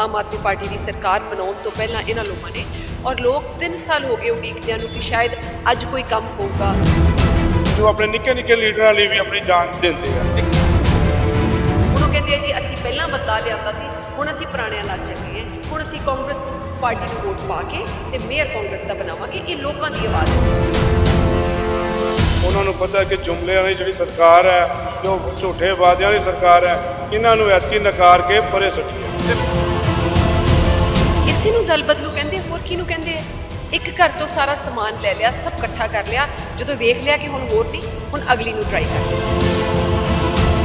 Aam Aadmi party ਦੀ ਸਰਕਾਰ ਬਣਾਉਣ ਤੋਂ ਪਹਿਲਾਂ ਇਹਨਾਂ ਲੋਕਾਂ ਨੇ ਔਰ ਲੋਕ 3 ਸਾਲ ਹੋ ਗਏ ਉਡੀਕਦਿਆਂ ਨੂੰ ਕਿ ਸ਼ਾਇਦ ਅੱਜ ਕੋਈ ਕੰਮ ਹੋਊਗਾ। ਜੋ ਆਪਣੇ ਨਿੱਕੇ ਨਿੱਕੇ ਲੀਡਰਾਂ ਲਈ ਵੀ ਆਪਣੀ ਜਾਨ ਦਿੰਦੇ ਆ। ਹੁਣ ਉਹ ਕਹਿੰਦੇ ਆ ਜੀ ਅਸੀਂ ਪਹਿਲਾਂ ਬਦਲਾ ਲਿਆਂਦਾ ਸੀ ਹੁਣ ਅਸੀਂ ਪੁਰਾਣਿਆਂ ਨਾਲ ਚੰਗੇ ਹਾਂ ਹੁਣ ਅਸੀਂ ਕਾਂਗਰਸ ਪਾਰਟੀ ਨੂੰ ਵੋਟ ਪਾ ਕੇ ਤੇ ਮੇਅਰ ਕਾਂਗਰਸ ਦਾ ਬਣਾਵਾਂਗੇ ਇਹ ਲੋਕਾਂ ਦੀ ਆਵਾਜ਼ ਹੈ। ਉਹਨਾਂ ਨੂੰ ਪਤਾ ਕਿ ਜੁਮਲੇ ਵਾਲੀ ਜਿਹੜੀ ਸਰਕਾਰ ਹੈ ਜੋ ਝੂਠੇ ਵਾਅਦਿਆਂ ਦੀ ਸਰਕਾਰ ਹੈ ਇਹਨਾਂ ਨੂੰ ਐਤਕੀ ਨਕਾਰ ਕੇ ਪਰੇ ਸੁੱਟੀਏ ਇਸੇ ਨੂੰ ਦਲ ਬਦਲੂ ਕਹਿੰਦੇ, ਹੋਰ ਕਿਹਨੂੰ ਕਹਿੰਦੇ? ਆ ਇੱਕ ਘਰ ਤੋਂ ਸਾਰਾ ਸਮਾਨ ਲੈ ਲਿਆ, ਸਭ ਇਕੱਠਾ ਕਰ ਲਿਆ, ਜਦੋਂ ਵੇਖ ਲਿਆ ਕਿ ਹੁਣ ਹੋਰ ਨਹੀਂ, ਹੁਣ ਅਗਲੀ ਨੂੰ ਟਰਾਈ ਕਰ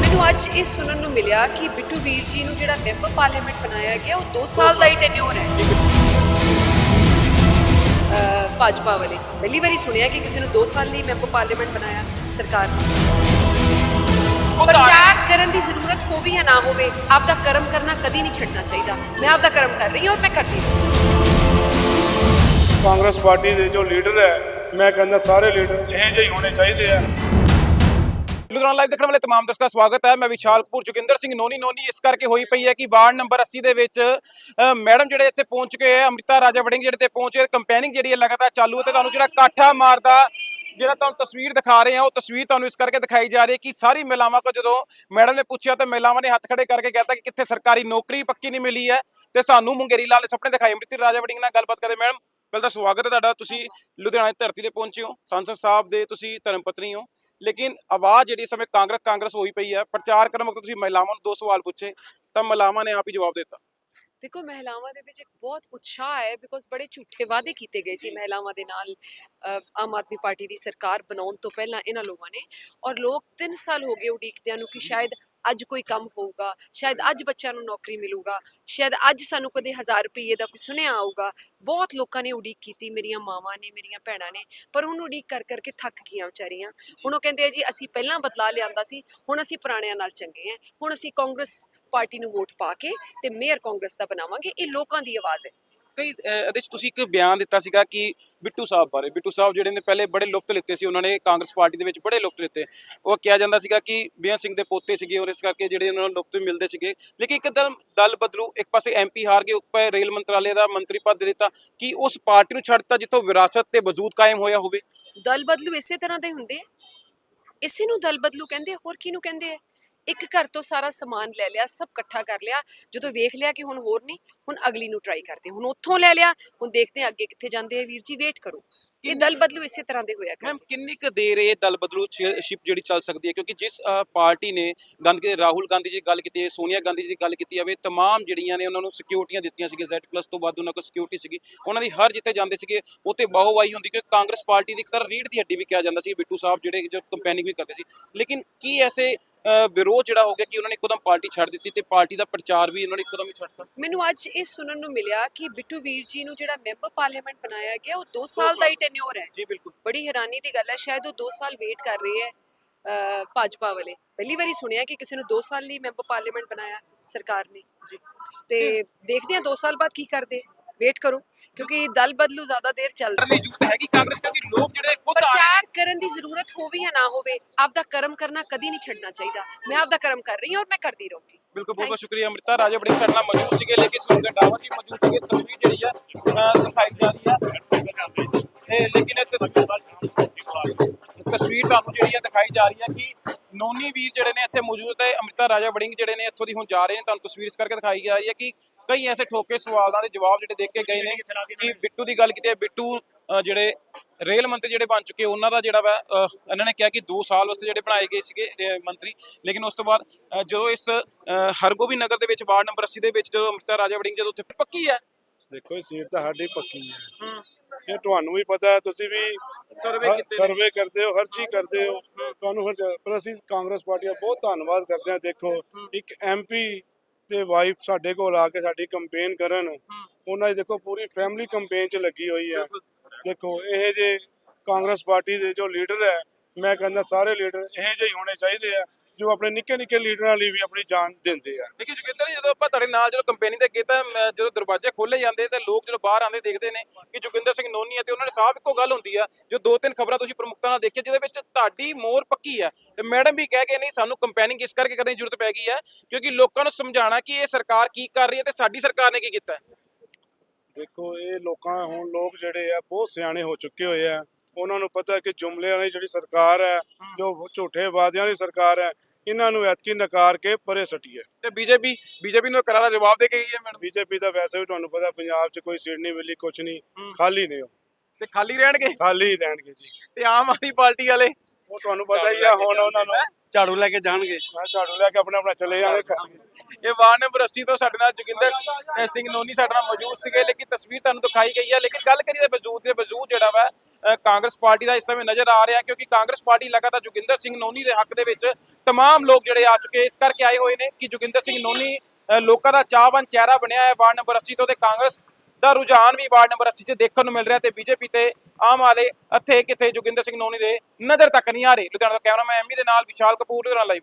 ਮੈਨੂੰ ਅੱਜ ਇਹ ਸੁਣਨ ਨੂੰ ਮਿਲਿਆ ਕਿ ਬਿੱਟੂ ਵੀਰ ਜੀ ਨੂੰ ਜਿਹੜਾ ਮੈਂਬਰ ਪਾਰਲੀਮੈਂਟ ਬਣਾਇਆ ਗਿਆ, ਉਹ 2 ਸਾਲ ਦਾ ਹੀ ਟੈਨਿਓਰ ਹੈ। ਭਾਜਪਾ ਵਾਲੇ, ਪਹਿਲੀ ਵਾਰੀ ਸੁਣਿਆ ਕਿ ਕਿਸੇ ਨੂੰ 2 ਸਾਲ ਲਈ ਮੈਂਬਰ ਪਾਰਲੀਮੈਂਟ ਬਣਾਇਆ ਸਰਕਾਰ ਨੇ। ਦੀ ਜ਼ਰੂਰਤ ਹੋਵੇ ਜਾਂ ਨਾ ਹੋਵੇ ਆਪਦਾ ਕਰਮ ਕਰਨਾ ਕਦੀ ਨਹੀਂ ਛੱਡਣਾ ਚਾਹੀਦਾ। ਮੈਂ ਆਪਦਾ ਕਰਮ ਕਰ ਰਹੀ ਹਾਂ ਔਰ ਮੈਂ ਕਰਦੀ ਰਹੂੰ ਕਾਂਗਰਸ ਪਾਰਟੀ ਦੇ ਜੋ ਲੀਡਰ ਹੈ ਮੈਂ ਕਹਿੰਦਾ ਸਾਰੇ ਲੀਡਰ ਇਹੋ ਜਿਹੇ ਹੀ ਹੋਣੇ ਚਾਹੀਦੇ ਆ। ਲੁਧਿਆਣਾ ਲਾਈਵ ਦੇਖਣ ਵਾਲੇ ਤਮਾਮ ਦਰਸ਼ਕਾਂ ਦਾ ਸਵਾਗਤ ਹੈ। ਮੈਂ ਵਿਸ਼ਾਲ ਕਪੂਰ ਜੋਗਿੰਦਰ ਸਿੰਘ ਨੋਨੀ ਨੋਨੀ ਇਸ ਕਰਕੇ ਹੋਈ ਪਈ ਹੈ ਕਿ ਵਾਰਡ ਨੰਬਰ 80 ਦੇ ਵਿੱਚ ਮੈਡਮ ਜਿਹੜੇ ਇੱਥੇ ਪਹੁੰਚ ਚੁੱਕੇ ਹੈ ਅਮ੍ਰਿਤਾ ਰਾਜਾ ਵੜਿੰਗ ਜਿਹੜੇ ਤੇ ਪਹੁੰਚੇ ਕੰਪੇਨਿੰਗ ਜਿਹੜੀ ਹੈ ਲਗਾਤਾਰ ਚਾਲੂ ਹੈ ਤੇ ਤੁਹਾਨੂੰ ਜਿਹੜਾ ਕਾਠਾ ਮਾਰਦਾ ਜਿਹੜਾ ਤੁਹਾਨੂੰ ਤਸਵੀਰ ਦਿਖਾ ਰਹੇ ਹਾਂ ਉਹ ਤਸਵੀਰ ਤੁਹਾਨੂੰ ਇਸ ਕਰਕੇ ਦਿਖਾਈ ਜਾ ਰਹੀ ਹੈ ਕਿ ਸਾਰੀ ਮਹਿਲਾਵਾਂ ਕੋ ਜਦੋਂ ਮੈਡਮ ਨੇ ਪੁੱਛਿਆ ਤਾਂ ਮਹਿਲਾਵਾਂ ਨੇ ਹੱਥ ਖੜੇ ਕਰਕੇ ਕਹਿਤਾ ਕਿ ਕਿੱਥੇ ਸਰਕਾਰੀ ਨੌਕਰੀ ਪੱਕੀ ਨਹੀਂ ਮਿਲੀ ਹੈ ਤੇ ਸਾਨੂੰ ਮੁੰਗੇਰੀ ਲਾਲ ਦੇ ਸੁਪਨੇ ਦਿਖਾਏ। ਅਮ੍ਰਿਤਾ ਰਾਜਾ ਵੜਿੰਗ ਨਾਲ ਗੱਲਬਾਤ ਕਰਦੇ ਮੈਡਮ ਪਹਿਲਾਂ ਤਾਂ ਸਵਾਗਤ ਹੈ ਤੁਹਾਡਾ। ਤੁਸੀਂ ਲੁਧਿਆਣਾ ਦੀ ਧਰਤੀ ਤੇ ਪਹੁੰਚੇ ਹੋ ਸੰਸਦ ਸਾਹਿਬ ਦੇ ਤੁਸੀਂ ਧਰਮ ਪਤਨੀ ਹੋ। ਲੇਕਿਨ ਆਵਾਜ਼ ਜਿਹੜੀ ਸਮੇਂ ਕਾਂਗਰਸ ਕਾਂਗਰਸ ਹੋਈ ਪਈ ਹੈ ਪ੍ਰਚਾਰ ਕਰਨ ਵਕਤ ਤੁਸੀਂ ਮਹਿਲਾਵਾਂ ਨੂੰ ਦੋ ਸਵਾਲ ਪੁੱਛੇ ਤਾਂ ਮਹਿਲਾਵਾਂ ਨੇ ਆਪ ਹੀ ਜਵਾਬ ਦਿੱਤਾ। ਦੇਖੋ ਮਹਿਲਾਵਾਂ ਦੇ ਵਿੱਚ ਇੱਕ ਬਹੁਤ ਉਤਸ਼ਾਹ ਹੈ ਬਿਕੋਜ਼ ਬੜੇ ਝੂਠੇ ਵਾਅਦੇ ਕੀਤੇ ਗਏ ਸੀ ਮਹਿਲਾਵਾਂ ਦੇ ਨਾਲ। ਆਮ ਆਦਮੀ ਪਾਰਟੀ ਦੀ ਸਰਕਾਰ ਬਣਾਉਣ ਤੋਂ ਪਹਿਲਾਂ ਇਹਨਾਂ ਲੋਕਾਂ ਨੇ ਔਰ ਲੋਕ 3 ਸਾਲ ਹੋ ਗਏ ਉਡੀਕਦਿਆਂ ਨੂੰ ਕਿ ਸ਼ਾਇਦ ਅੱਜ ਕੋਈ ਕੰਮ ਹੋਊਗਾ ਸ਼ਾਇਦ ਅੱਜ ਬੱਚਿਆਂ ਨੂੰ ਨੌਕਰੀ ਮਿਲੂਗਾ ਸ਼ਾਇਦ ਅੱਜ ਸਾਨੂੰ ਕਦੇ 1000 ਰੁਪਏ ਦਾ ਕੋਈ ਸੁਨੇਹਾ ਆਊਗਾ। ਬਹੁਤ ਲੋਕਾਂ ਨੇ ਉਡੀਕ ਕੀਤੀ ਮੇਰੀਆਂ ਮਾਵਾਂ ਨੇ ਮੇਰੀਆਂ ਭੈਣਾਂ ਨੇ ਪਰ ਹੁਣ ਉਡੀਕ ਕਰ ਕਰਕੇ ਥੱਕ ਗਈਆਂ ਵਿਚਾਰੀਆਂ। ਹੁਣ ਉਹ ਕਹਿੰਦੇ ਆ ਜੀ ਅਸੀਂ ਪਹਿਲਾਂ ਬਦਲਾ ਲਿਆਂਦਾ ਸੀ ਹੁਣ ਅਸੀਂ ਪੁਰਾਣਿਆਂ ਨਾਲ ਚੰਗੇ ਹਾਂ ਹੁਣ ਅਸੀਂ ਕਾਂਗਰਸ ਪਾਰਟੀ ਨੂੰ ਵੋਟ ਪਾ ਕੇ ਤੇ ਮੇਅਰ ਕਾਂਗਰਸ ਦਾ ਬਣਾਵਾਂਗੇ ਇਹ ਲੋਕਾਂ ਦੀ ਆਵਾਜ਼ ਹੈ। ਕਈ ਇਹਦੇ ਵਿੱਚ ਤੁਸੀਂ ਇੱਕ ਬਿਆਨ ਦਿੱਤਾ ਸੀਗਾ ਕਿ ਬਿੱਟੂ ਸਾਹਿਬ ਬਾਰੇ। ਬਿੱਟੂ ਸਾਹਿਬ ਜਿਹੜੇ ਨੇ ਪਹਿਲੇ ਬੜੇ ਲੁਫਤ ਲਿੱਤੇ ਸੀ, ਉਹਨਾਂ ਨੇ ਕਾਂਗਰਸ ਪਾਰਟੀ ਦੇ ਵਿੱਚ ਬੜੇ ਲੁਫਤ ਲਿੱਤੇ। ਉਹ ਕਿਹਾ ਜਾਂਦਾ ਸੀਗਾ ਕਿ ਬੇਅੰਤ ਸਿੰਘ ਦੇ ਪੋਤੇ ਸੀਗੇ ਔਰ ਇਸ ਕਰਕੇ ਜਿਹੜੇ ਉਹਨਾਂ ਨੂੰ ਲੁਫਤ ਮਿਲਦੇ ਸੀਗੇ। ਲੇਕਿਨ ਇੱਕ ਦਲ ਬਦਲੂ, ਇੱਕ ਪਾਸੇ ਐਮਪੀ ਹਾਰ ਗਏ, ਉੱਪਰ ਰੇਲ ਮੰਤਰਾਲੇ ਦਾ ਮੰਤਰੀ ਪਦ ਦੇ ਦਿੱਤਾ। ਕਿ ਉਸ ਪਾਰਟੀ ਨੂੰ ਛੱਡਤਾ ਜਿੱਥੋਂ ਵਿਰਾਸਤ ਤੇ ਵਜੂਦ ਕਾਇਮ ਹੋਇਆ ਹੋਵੇ? ਦਲ ਬਦਲੂ ਇਸੇ ਤਰ੍ਹਾਂ ਦੇ ਹੁੰਦੇ ਆ। ਇਸੇ ਨੂੰ ਦਲ ਬਦਲੂ ਕਹਿੰਦੇ ਹੋਰ ਕਿਹਨੂੰ ਕਹਿੰਦੇ ਆ? ਇੱਕ ਘਰ ਤੋਂ ਸਾਰਾ ਸਮਾਨ ਲੈ ਲਿਆ ਸਭ ਇਕੱਠਾ ਕਰ ਲਿਆ ਜਦੋਂ ਵੇਖ ਲਿਆ ਕਿ ਹੁਣ ਹੋਰ ਨਹੀਂ ਹੁਣ ਅਗਲੀ ਨੂੰ ਟਰਾਈ ਕਰਦੇ ਹਾਂ। ਹੁਣ ਉੱਥੋਂ ਲੈ ਲਿਆ ਹੁਣ ਦੇਖਦੇ ਹਾਂ ਅੱਗੇ ਕਿੱਥੇ ਜਾਂਦੇ ਆ ਵੀਰ ਜੀ ਵੇਟ ਕਰੋ ਇਹ ਦਲ ਬਦਲੂ ਇਸੇ ਤਰ੍ਹਾਂ ਦੇ ਹੋਇਆ ਮੈਮ ਕਰਦੇ ਕਿੰਨੀ ਕੁ ਦੇਰ ਇਹ ਦਲ ਬਦਲੂ ਸ਼ਿਪ ਜਿਹੜੀ ਚੱਲ ਸਕਦੀ ਹੈ ਕਿਉਂਕਿ ਜਿਸ ਅ, ਪਾਰਟੀ ਨੇ ਗਾਂਧੀ ਰਾਹੁਲ ਗਾਂਧੀ ਜੀ ਦੀ ਗੱਲ ਕੀਤੀ ਹੈ ਸੋਨੀਆ ਗਾਂਧੀ ਜੀ ਦੀ ਗੱਲ ਕੀਤੀ ਜਾਵੇ तमाम ਜਿਹੜੀਆਂ ਨੇ ਉਹਨਾਂ ਨੂੰ ਸਿਕਿਉਰਟੀਆਂ ਦਿੱਤੀਆਂ ਸੀਗੀਆਂ Z+ ਤੋਂ ਵੱਧ ਉਹਨਾਂ ਕੋਲ ਸਿਕਿਉਰਿਟੀ ਸੀਗੀ ਉਹਨਾਂ ਦੀ ਹਰ ਜਿੱਥੇ ਜਾਂਦੇ ਸੀਗੇ ਉੱਥੇ ਬਾਹੋਵਾਈ ਹੁੰਦੀ ਕਿ ਕਾਂਗਰਸ ਪਾਰਟੀ ਦੀ ਇੱਕ ਤਰ੍ਹਾਂ ਰੀੜ ਦੀ ਹੱਡੀ ਵੀ ਕਿਹਾ ਜਾਂਦਾ ਸੀ ਬਿੱਟੂ ਸਾਹਿਬ ਜਿਹੜੇ ਜੋ ਕੰਪੇਨਿੰਗ ਵੀ ਕਰਦੇ ਸੀ ਲੇਕਿਨ ਕੀ ਐਸੇ ਅ, ਵਿਰੋਧ ਜਿਹੜਾ ਹੋ ਗਿਆ ਕਿ ਉਹਨਾਂ ਨੇ ਇੱਕਦਮ ਪਾਰਟੀ ਛੱਡ ਦਿੱਤੀ ਤੇ ਪਾਰਟੀ ਦਾ ਪ੍ਰਚਾਰ ਵੀ ਉਹਨਾਂ ਨੇ ਇੱਕਦਮ ਹੀ ਛੱਡਤਾ ਮੈਨੂੰ ਅੱਜ ਇਹ ਸੁਣਨ ਨੂੰ ਮਿਲਿਆ ਕਿ ਬਿੱਟੂ ਵੀਰ ਜੀ ਨੂੰ ਜਿਹੜਾ ਮੈਂਬਰ ਪਾਰਲੀਮੈਂਟ ਬਣਾਇਆ ਗਿਆ ਉਹ 2 ਸਾਲ ਦਾ ਹੀ ਟੈਨਿਓਰ ਹੈ। ਜੀ ਬਿਲਕੁਲ। ਬੜੀ ਹੈਰਾਨੀ ਦੀ ਗੱਲ ਹੈ ਸ਼ਾਇਦ ਉਹ 2 ਸਾਲ ਵੇਟ ਕਰ ਰਹੇ ਹੈ ਭਾਜਪਾ ਵਾਲੇ। ਪਹਿਲੀ ਵਾਰੀ ਸੁਣਿਆ ਕਿ ਕਿਸੇ ਨੂੰ 2 ਸਾਲ ਲਈ ਮੈਂਬਰ ਪਾਰਲੀਮੈਂਟ ਬਣਾਇਆ ਸਰਕਾਰ ਨੇ। ਜੀ। ਤੇ ਦੇਖਦੇ ਹਾਂ 2 ਸਾਲ ਬਾਅਦ ਕੀ ਕਰਦੇ। ਵੇਟ ਕਰੋ। ਕਿਉਂਕਿ ਦਲ ਬਦਲੂ ਜ਼ਿਆਦਾ ਦੇਰ ਚੱਲ ਕਰਨ ਜ਼ਰੂਰਤ ਹੈਗੀ ਕਾਂਗਰਸ ਕਿਉਂਕਿ ਲੋਕ ਜਿਹੜੇ ਖੁਦ ਆ ਰਹੇ ਨੇ। ਪ੍ਰਚਾਰ ਕਰਨ ਦੀ ਜ਼ਰੂਰਤ ਹੋਵੇ ਜਾਂ ਨਾ ਹੋਵੇ ਆਪਦਾ ਕਰਮ ਕਰਨਾ ਕਦੀ ਨਹੀਂ ਛੱਡਣਾ ਚਾਹੀਦਾ। ਮੈਂ ਆਪਦਾ ਕਰਮ ਕਰ ਰਹੀ ਹਾਂ ਔਰ ਮੈਂ ਕਰਦੀ ਰਹੂੰਗੀ। ਬਿਲਕੁਲ ਬਹੁਤ ਬਹੁਤ ਸ਼ੁਕਰੀਆ ਅਮ੍ਰਿਤਾ। ਰਾਜਾ ਬੜੀ ਸਾਡੇ ਨਾਲ ਮੌਜੂਦ ਸੀਗੇ ਲੇਕਿਨ ਸੁਰਿੰਦਰ ਡਾਵਰ ਜੀ ਮੌਜੂਦ ਸੀਗੇ। ਤਸਵੀਰ ਜਿਹੜੀ ਆ ਅਹ ਦਿਖਾਈ ਜਾ ਰਹੀ ਆ। ਤੇ ਲੇਕਿਨ ਇਹ ਤਸਵੀਰ ਤਸਵੀਰ ਤੁਹਾਨੂੰ ਜਿਹੜੀ ਆ ਦਿਖਾਈ ਜਾ ਰਹੀ ਹੈ ਕਿ ਨੋਨੀ ਵੀਰ ਜਿਹੜੇ ਨੇ ਇੱਥੇ ਮੌਜੂਦ ਹੈ ਅਮ੍ਰਿਤਾ ਰਾਜਾ ਵੜਿੰਗ ਜਿਹੜੇ ਨੇ ਇੱਥੋਂ ਦੀ ਹੁਣ ਜਾ ਰਹੇ ਨੇ। ਤੁਹਾਨੂੰ ਤਸਵੀਰ ਇਸ ਕਰਕੇ ਦਿਖਾਈ ਜਾ ਰਹੀ ਹੈ ਕਿ ਕਈ ਐਸੇ ਠੋਕੇ ਸਵਾਲਾਂ ਦੇ ਜਵਾਬ ਜਿਹੜੇ ਦੇ ਕੇ ਗਏ ਨੇ ਕਿ ਬਿੱਟੂ ਦੀ ਗੱਲ ਕੀਤੀ ਹੈ ਬਿੱਟੂ ਜਿਹੜੇ ਰੇਲ ਮੰਤਰੀ ਜਿਹੜੇ ਬਣ ਚੁੱਕੇ ਉਹਨਾਂ ਦਾ ਜਿਹੜਾ ਵਾ ਇਹਨਾਂ ਨੇ ਕਿਹਾ ਕਿ 2 ਸਾਲ ਵਾਸਤੇ ਜਿਹੜੇ ਬਣਾਏ ਗਏ ਸੀਗੇ ਮੰਤਰੀ। ਲੇਕਿਨ ਉਸ ਤੋਂ ਬਾਅਦ ਜਦੋਂ ਇਸ ਅਹ ਹਰਗੋਬਿੰਦ ਨਗਰ ਦੇ ਵਿੱਚ ਵਾਰਡ ਨੰਬਰ 80 ਦੇ ਵਿੱਚ ਜਦੋਂ ਅਮ੍ਰਿਤਾ ਰਾਜਾ ਵੜਿੰਗ ਜਦੋਂ ਉੱਥੇ ਪੱਕੀ ਹੈ। ਦੇਖੋ ਇਹ ਸੀਟ ਤਾਂ ਸਾਡੀ ਪੱਕੀ ਹੈ। ਇਹ ਤੁਹਾਨੂੰ ਵੀ ਪਤਾ ਹੈ ਤੁਸੀਂ ਵੀ ਸਰਵੇ। ਸਰਵੇ ਕਰਦੇ ਹੋ ਹਰ ਚੀਜ਼ ਕਰਦੇ ਹੋ। ਤੁਹਾਨੂੰ ਹਰ ਪਰ ਅਸੀਂ ਕਾਂਗਰਸ ਪਾਰਟੀ ਦਾ ਬਹੁਤ ਧੰਨਵਾਦ ਕਰਦੇ ਹਾਂ ਦੇਖੋ ਇੱਕ ਐਮਪੀ ਤੇ ਵਾਈਫ ਸਾਡੇ ਕੋਲ ਆ ਕੇ ਸਾਡੀ ਕੰਪੇਨ ਕਰਨ ਉਹਨਾਂ ਦੀ ਦੇਖੋ ਪੂਰੀ ਫੈਮਿਲੀ ਕੰਪੇਨ 'ਚ ਲੱਗੀ ਹੋਈ ਹੈ। ਦੇਖੋ ਇਹ ਜੇ ਕਾਂਗਰਸ ਪਾਰਟੀ ਦੇ ਜੋ ਲੀਡਰ ਹੈ ਮੈਂ ਕਹਿੰਦਾ ਸਾਰੇ ਲੀਡਰ ਇਹੋ ਜਿਹੇ ਹੀ ਹੋਣੇ ਚਾਹੀਦੇ ਆ। ਜੋ ਆਪਣੇ ਨਿੱਕੇ ਨਿੱਕੇ ਲੀਡਰਾਂ ਲਈ ਵੀ ਆਪਣੀ ਜਾਨ ਦਿੰਦੇ ਆ। ਲੇਕਿਨ ਜੋਗਿੰਦਰ ਜੀ ਜਦੋਂ ਆਪਾਂ ਤੁਹਾਡੇ ਨਾਲ ਜਦੋਂ ਕੰਪੇਨਿੰਗ ਤੇ ਗਏ ਤਾਂ ਮੈਂ- ਜਦੋਂ ਦਰਵਾਜ਼ੇ ਖੋਲੇ ਜਾਂਦੇ ਤੇ ਲੋਕ ਜਦੋਂ ਬਾਹਰ ਆਉਂਦੇ ਦੇਖਦੇ ਨੇ ਕਿ ਜੋਗਿੰਦਰ ਸਿੰਘ ਨੋਨੀ ਹੈ ਤੇ ਉਹਨਾਂ ਨੇ ਸਾਫ਼ ਇੱਕੋ ਗੱਲ ਹੁੰਦੀ ਆ ਜੋ ਦੋ ਤਿੰਨ ਖਬਰਾਂ ਤੁਸੀਂ ਪ੍ਰਮੁਖਤਾ ਨਾਲ ਦੇਖੀਆਂ ਜਿਹਦੇ ਵਿੱਚ ਤੁਹਾਡੀ ਮੋਹਰ ਪੱਕੀ ਹੈ ਤੇ ਮੈਡਮ ਵੀ ਕਹਿ ਕੇ ਨਹੀਂ ਸਾਨੂੰ ਕੰਪੇਨਿੰਗ ਇਸ ਕਰਕੇ ਕਰਨ ਦੀ ਜ਼ਰੂਰਤ ਪੈ ਗਈ ਹੈ ਕਿਉਂਕਿ ਲੋਕਾਂ ਨੂੰ ਸਮਝਾਉਣਾ ਕਿ ਇਹ ਸਰਕਾਰ ਕੀ ਕਰ ਰਹੀ ਹੈ ਤੇ ਸਾਡੀ ਸਰਕਾਰ ਨੇ ਕੀ ਕੀਤਾ। ਦੇਖੋ ਇਹ ਲੋਕਾਂ ਹੁਣ ਲੋਕ ਜਿਹੜੇ ਆ ਬਹੁਤ ਸਿਆਣੇ ਹੋ ਚੁੱਕੇ ਹੋਏ ਆ। ਉਹਨਾਂ ਨੂੰ ਪਤਾ ਕਿ ਜੁਮਲੇ ਵਾਲੀ ਜਿਹੜੀ ਸਰਕਾਰ ਹੈ ਜੋ ਝੂਠੇ ਵਾਅਦਿਆਂ ਵਾਲੀ ਸਰਕਾਰ ਹੈ ਇਹਨਾਂ ਨੂੰ ਐਤਕੀ ਨਕਾਰ ਕੇ ਪਰੇ ਸਟੀਏ ਤੇ ਬੀਜੇਪੀ ਬੀਜੇਪੀ ਨੂੰ ਕਰਾਰਾ ਜਵਾਬ ਦੇ ਕੇ ਗਈ ਹੈ ਮੈਡਮ? ਬੀਜੇਪੀ ਦਾ ਵੈਸੇ ਵੀ ਤੁਹਾਨੂੰ ਪਤਾ ਪੰਜਾਬ 'ਚ ਕੋਈ ਸੀਟ ਨਹੀਂ ਮਿਲੀ ਕੁਛ ਨਹੀਂ। ਖਾਲੀ ਨੇ ਉਹ। ਤੇ ਖਾਲੀ ਰਹਿਣਗੇ? ਖਾਲੀ ਰਹਿਣਗੇ ਜੀ। ਤੇ ਆਮ ਆਦਮੀ ਪਾਰਟੀ ਵਾਲੇ? ਉਹ ਤੁਹਾਨੂੰ ਪਤਾ ਹੀ ਆ ਹੁਣ ਉਹਨਾਂ ਨੂੰ ਝਾੜੂ ਲੈ ਕੇ ਜਾਣਗੇ। ਮੈਂ ਝਾੜੂ ਲੈ ਕੇ ਆਪਣਾ ਆਪਣਾ ਚਲੇ ਜਾਣੇ ਇਹ ਵਾਰਡ ਨੰਬਰ 80 ਤੋਂ ਸਾਡੇ ਨਾਲ ਜੋਗਿੰਦਰ ਸਿੰਘ ਨੋਨੀ ਸਾਡੇ ਨਾਲ ਮੌਜੂਦ ਸੀਗੇ ਲੇਕਿਨ ਤਸਵੀਰ ਤੁਹਾਨੂੰ ਦਿਖਾਈ ਗਈ ਹੈ। ਲੇਕਿਨ ਗੱਲ ਕਰੀਏ ਵਜੂਦ ਦੇ ਵਜੂਦ ਜਿਹੜਾ ਵਾ ਕਾਂਗਰਸ ਪਾਰਟੀ ਦਾ ਇਸ ਸਮੇਂ ਨਜ਼ਰ ਆ ਰਿਹਾ ਕਿਉਂਕਿ ਕਾਂਗਰਸ ਪਾਰਟੀ ਲਗਾਤਾਰ ਜੋਗਿੰਦਰ ਸਿੰਘ ਨੋਨੀ ਦੇ ਹੱਕ ਦੇ ਵਿੱਚ ਤਮਾਮ ਲੋਕ ਜਿਹੜੇ ਆ ਚੁੱਕੇ ਇਸ ਕਰਕੇ ਆਏ ਹੋਏ ਨੇ ਕਿ ਜੋਗਿੰਦਰ ਸਿੰਘ ਨੋਨੀ ਲੋਕਾਂ ਦਾ ਚਾਹਵਾਨ ਚਿਹਰਾ ਬਣਿਆ ਹੈ ਵਾਰਡ ਨੰਬਰ 80 ਤੋਂ ਤੇ ਕਾਂਗਰਸ ਦਾ ਰੁਝਾਨ ਵੀ ਵਾਰਡ ਨੰਬਰ 80 'ਚ ਦੇਖਣ ਨੂੰ ਮਿਲ ਰਿਹਾ ਤੇ ਬੀਜੇਪੀ ਤੇ ਆਮ ਵਾਲੇ ਇੱਥੇ ਕਿਥੇ ਜੋਗਿੰਦਰ ਸਿੰਘ ਨੋਨੀ ਦੇ ਨਜ਼ਰ ਤੱਕ ਨਹੀਂ ਆ ਰਹੇ। ਲੁਧਿਆਣਾ ਤੋਂ ਕੈਮਰਾਮੈਨ ਐਮੀ ਦੇ ਨਾਲ ਵਿਸ਼ਾਲ ਕਪੂਰ, ਲੁਧਿਆਣਾ ਲਾਈਵ